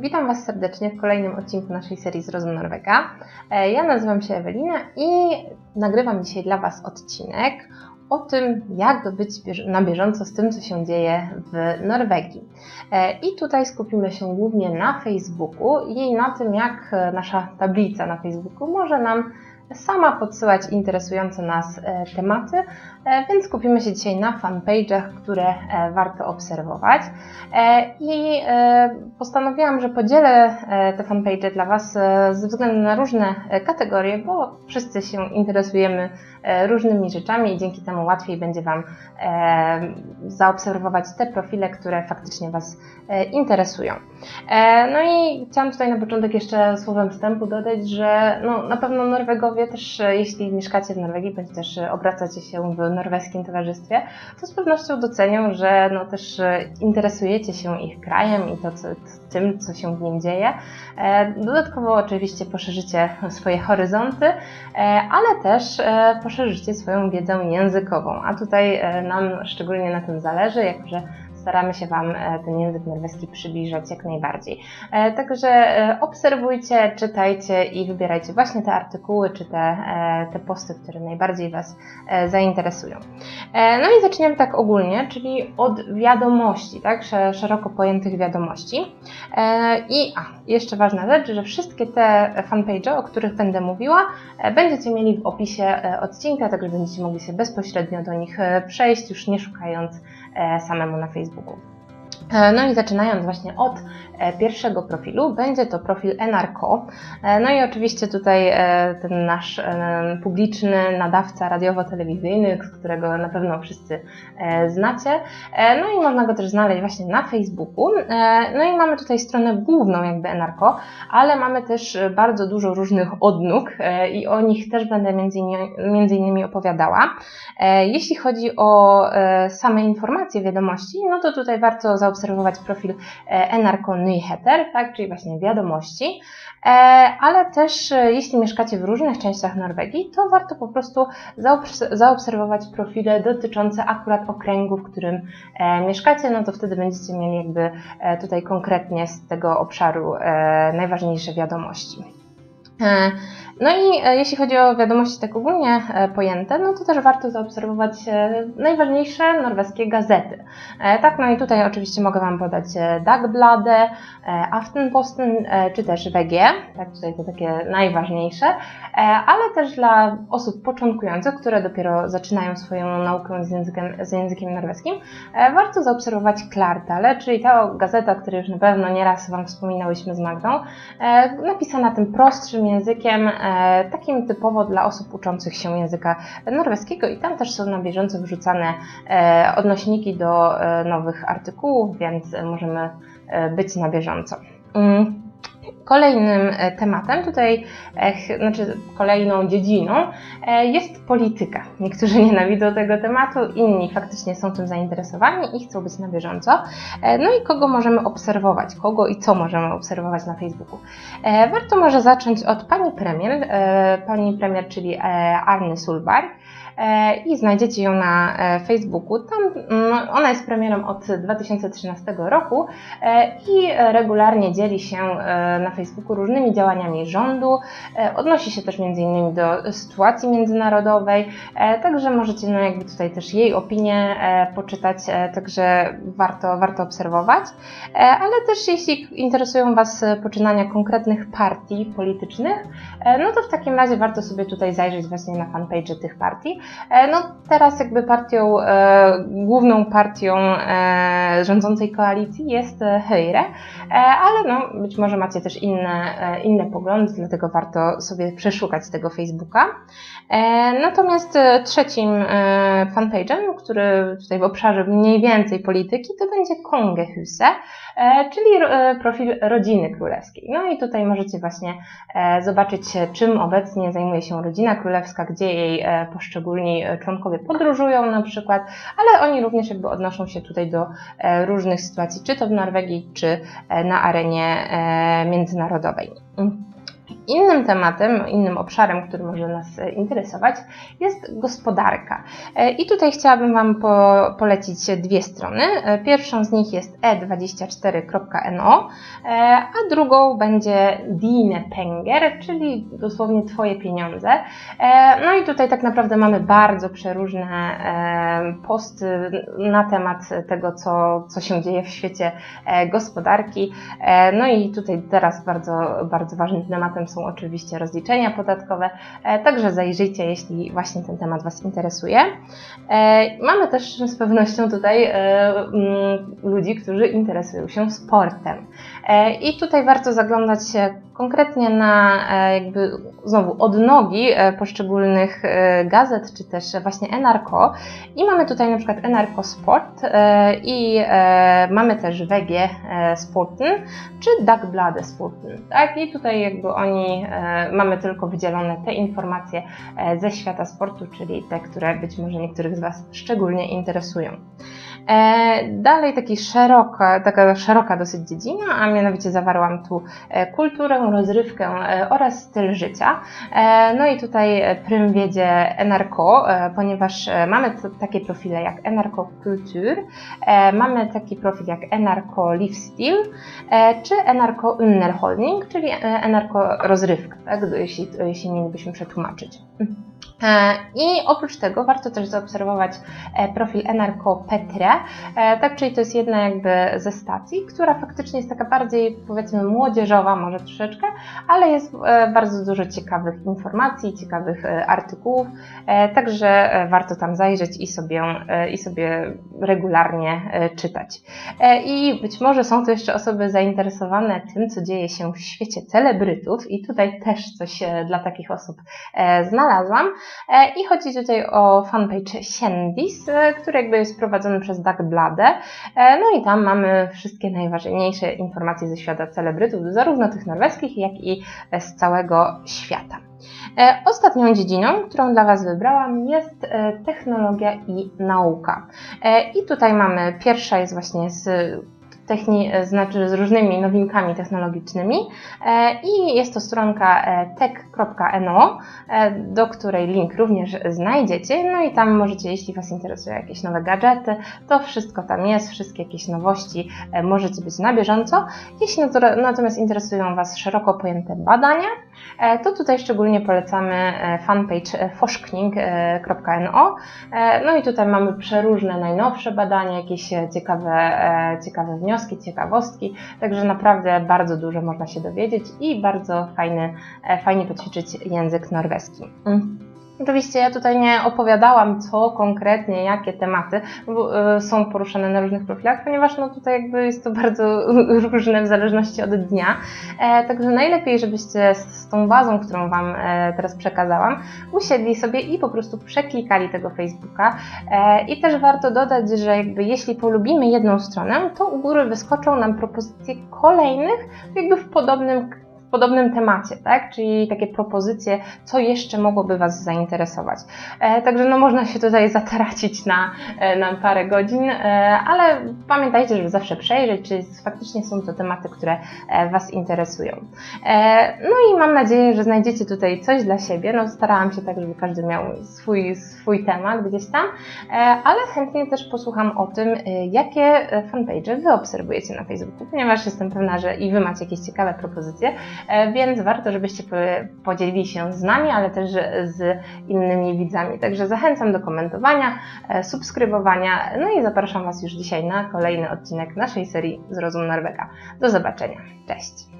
Witam Was serdecznie w kolejnym odcinku naszej serii z Rozum Norwega. E, Ja nazywam się Ewelina i nagrywam dzisiaj dla Was odcinek o tym, jak być na bieżąco z tym, co się dzieje w Norwegii. E, I tutaj skupimy się głównie na Facebooku i na tym, jak nasza tablica na Facebooku może nam sama podsyłać interesujące nas e, tematy, e, więc skupimy się dzisiaj na fanpage'ach, które e, warto obserwować. I postanowiłam, że podzielę te fanpage dla Was ze względu na różne kategorie, bo wszyscy się interesujemy różnymi rzeczami i dzięki temu łatwiej będzie Wam zaobserwować te profile, które faktycznie Was interesują. No i chciałam tutaj na początek jeszcze słowem wstępu dodać, że no, na pewno Norwegowie też, e, jeśli mieszkacie w Norwegii, bądź też obracacie się w norweskim towarzystwie, to z pewnością docenią, że no, też e, interesujecie się ich krajem i to, co, tym, co się w nim dzieje. E, Dodatkowo oczywiście poszerzycie swoje horyzonty, e, ale też poszerzycie swoją wiedzę językową, a tutaj nam szczególnie na tym zależy, jako że staramy się Wam e, ten język norweski przybliżać jak najbardziej. E, Także e, obserwujcie, czytajcie i wybierajcie właśnie te artykuły czy te, te posty, które najbardziej Was zainteresują. No i zaczniemy tak ogólnie, czyli od wiadomości, tak, sze- szeroko pojętych wiadomości. I a, jeszcze ważna rzecz, że wszystkie te fanpage, o których będę mówiła, będziecie mieli w opisie odcinka, także będziecie mogli się bezpośrednio do nich przejść, już nie szukając samemu na Facebooku. E, No i zaczynając właśnie od e, pierwszego profilu, będzie to profil NRKO. E, No i oczywiście tutaj e, ten nasz e, publiczny nadawca radiowo-telewizyjny, z którego na pewno wszyscy e, znacie. E, No i można go też znaleźć właśnie na Facebooku. E, No i mamy tutaj stronę główną jakby NRKO, ale mamy też e, bardzo dużo różnych odnóg e, i o nich też będę między innymi, między innymi opowiadała. E, Jeśli chodzi o e, same informacje, wiadomości, no to tutaj warto zaobserwować profil e, NRK Nyheter, tak, czyli właśnie wiadomości, E, ale też e, jeśli mieszkacie w różnych częściach Norwegii, to warto po prostu zaobs- zaobserwować profile dotyczące akurat okręgu, w którym mieszkacie, no to wtedy będziecie mieli jakby tutaj konkretnie z tego obszaru najważniejsze wiadomości. E, No i e, jeśli chodzi o wiadomości tak ogólnie e, pojęte, no to też warto zaobserwować e, najważniejsze norweskie gazety. Tak, no i tutaj oczywiście mogę Wam podać Dagbladet, Aftenposten czy też WG, tak tutaj to takie najważniejsze, ale też dla osób początkujących, które dopiero zaczynają swoją naukę z językiem, z językiem norweskim, warto zaobserwować Klartale, czyli ta gazeta, o której już na pewno nieraz Wam wspominałyśmy z Magdą, napisana tym prostszym językiem, e, takim typowo dla osób uczących się języka norweskiego i tam też są na bieżąco wrzucane e, odnośniki do e, nowych artykułów, więc możemy być na bieżąco. Kolejnym e, tematem, tutaj, e, znaczy kolejną dziedziną e, jest polityka. Niektórzy nienawidzą tego tematu, inni faktycznie są tym zainteresowani i chcą być na bieżąco. No i kogo możemy obserwować, kogo i co możemy obserwować na Facebooku. Warto może zacząć od pani premier, pani premier, czyli Arny Sulberg e, i znajdziecie ją na e, Facebooku. Tam mm, ona jest premierem od 2013 roku e, i regularnie dzieli się e, na Facebooku różnymi działaniami rządu. Odnosi się też innymi do sytuacji międzynarodowej, także możecie no jakby tutaj też jej opinię poczytać, także warto, warto obserwować. Ale też jeśli interesują Was poczynania konkretnych partii politycznych, no to w takim razie warto sobie tutaj zajrzeć właśnie na fanpage tych partii. E, No teraz jakby partią, e, główną partią e, rządzącej koalicji jest e, Høyre, e, ale no być może macie też inne, inne poglądy, dlatego warto sobie przeszukać tego Facebooka. Natomiast trzecim fanpage'em, który tutaj w obszarze mniej więcej polityki, to będzie Kongehuset, e, czyli e, profil rodziny królewskiej. No i tutaj możecie właśnie e, zobaczyć, e, czym obecnie zajmuje się rodzina królewska, gdzie jej e, poszczególni e, członkowie podróżują na przykład, ale oni również jakby odnoszą się tutaj do e, różnych sytuacji, czy to w Norwegii, czy e, na arenie e, międzynarodowej. Innym tematem, innym obszarem, który może nas e, interesować, jest gospodarka. E, I tutaj chciałabym Wam po, polecić dwie strony. E, pierwszą z nich jest e24.no, a drugą będzie Dine Penger, czyli dosłownie Twoje pieniądze. No i tutaj tak naprawdę mamy bardzo przeróżne posty na temat tego, co, co się dzieje w świecie gospodarki. No i tutaj teraz bardzo, bardzo ważnym tematem są oczywiście rozliczenia podatkowe, e, także zajrzyjcie, jeśli właśnie ten temat Was interesuje. E, mamy też z pewnością tutaj e, mm, ludzi, którzy interesują się sportem. I tutaj warto zaglądać konkretnie na jakby znowu odnogi poszczególnych gazet, czy też właśnie Enarco. I mamy tutaj na przykład Enarco Sport i mamy też WG Sporten, czy Dagblade Sporten. Tak? I tutaj jakby oni E, mamy tylko wydzielone te informacje e, ze świata sportu, czyli te, które być może niektórych z Was szczególnie interesują. E, dalej taki szeroka, taka szeroka dosyć dziedzina, a mianowicie zawarłam tu kulturę, rozrywkę oraz styl życia. No i tutaj prym wiedzie Enarco, ponieważ mamy takie profile jak Enarco Culture, mamy taki profil jak Enarco Lifestyle, czy Enarco Underholding, czyli Enarco Rozrywka, tak, jeśli, jeśli mielibyśmy przetłumaczyć. E, I oprócz tego warto też zaobserwować e, profil Enarco Petre, e, tak, czyli to jest jedna jakby ze stacji, która faktycznie jest taka bardziej powiedzmy młodzieżowa może troszeczkę, ale jest bardzo dużo ciekawych informacji, ciekawych artykułów, także warto tam zajrzeć i sobie, i sobie regularnie czytać. I być może są to jeszcze osoby zainteresowane tym, co dzieje się w świecie celebrytów i tutaj też coś dla takich osób znalazłam. E, I chodzi tutaj o fanpage Shendis, e, który jakby jest prowadzony przez Doug Blade. E, no i tam mamy wszystkie najważniejsze informacje ze świata celebrytów, zarówno tych norweskich, jak i z całego świata. Ostatnią dziedziną, którą dla Was wybrałam, jest technologia i nauka. I tutaj mamy, pierwsza jest właśnie z techni- e, znaczy z różnymi nowinkami technologicznymi e, i jest to stronka e, tech.no, do której link również znajdziecie. No i tam możecie, jeśli Was interesują jakieś nowe gadżety, to wszystko tam jest, wszystkie jakieś nowości możecie być na bieżąco. Jeśli natomiast interesują Was szeroko pojęte badania, to tutaj szczególnie polecamy fanpage foszkning.no. No i tutaj mamy przeróżne najnowsze badania, jakieś ciekawe, ciekawe wnioski, ciekawostki, także naprawdę bardzo dużo można się dowiedzieć i bardzo fajny, e, fajnie poćwiczyć język norweski. Oczywiście ja tutaj nie opowiadałam, co konkretnie, jakie tematy e, są poruszane na różnych profilach, ponieważ no tutaj jakby jest to bardzo różne w zależności od dnia. E, także najlepiej, żebyście z tą bazą, którą Wam e, teraz przekazałam, usiedli sobie i po prostu przeklikali tego Facebooka. I też warto dodać, że jakby jeśli polubimy jedną stronę, to u góry wyskoczą nam propozycje kolejnych, jakby w podobnym w podobnym temacie, tak? Czyli takie propozycje, co jeszcze mogłoby Was zainteresować. E, także no można się tutaj zatracić na, e, na parę godzin, e, ale pamiętajcie, żeby zawsze przejrzeć, czy faktycznie są to tematy, które e, Was interesują. E, no i mam nadzieję, że znajdziecie tutaj coś dla siebie. No starałam się tak, żeby każdy miał swój, swój temat gdzieś tam, e, ale chętnie też posłucham o tym, jakie fanpage Wy obserwujecie na Facebooku, ponieważ jestem pewna, że i Wy macie jakieś ciekawe propozycje, E, więc warto, żebyście podzielili się z nami, ale też z innymi widzami. Także zachęcam do komentowania, e, subskrybowania, no i zapraszam Was już dzisiaj na kolejny odcinek naszej serii Zrozum Norwega. Do zobaczenia. Cześć!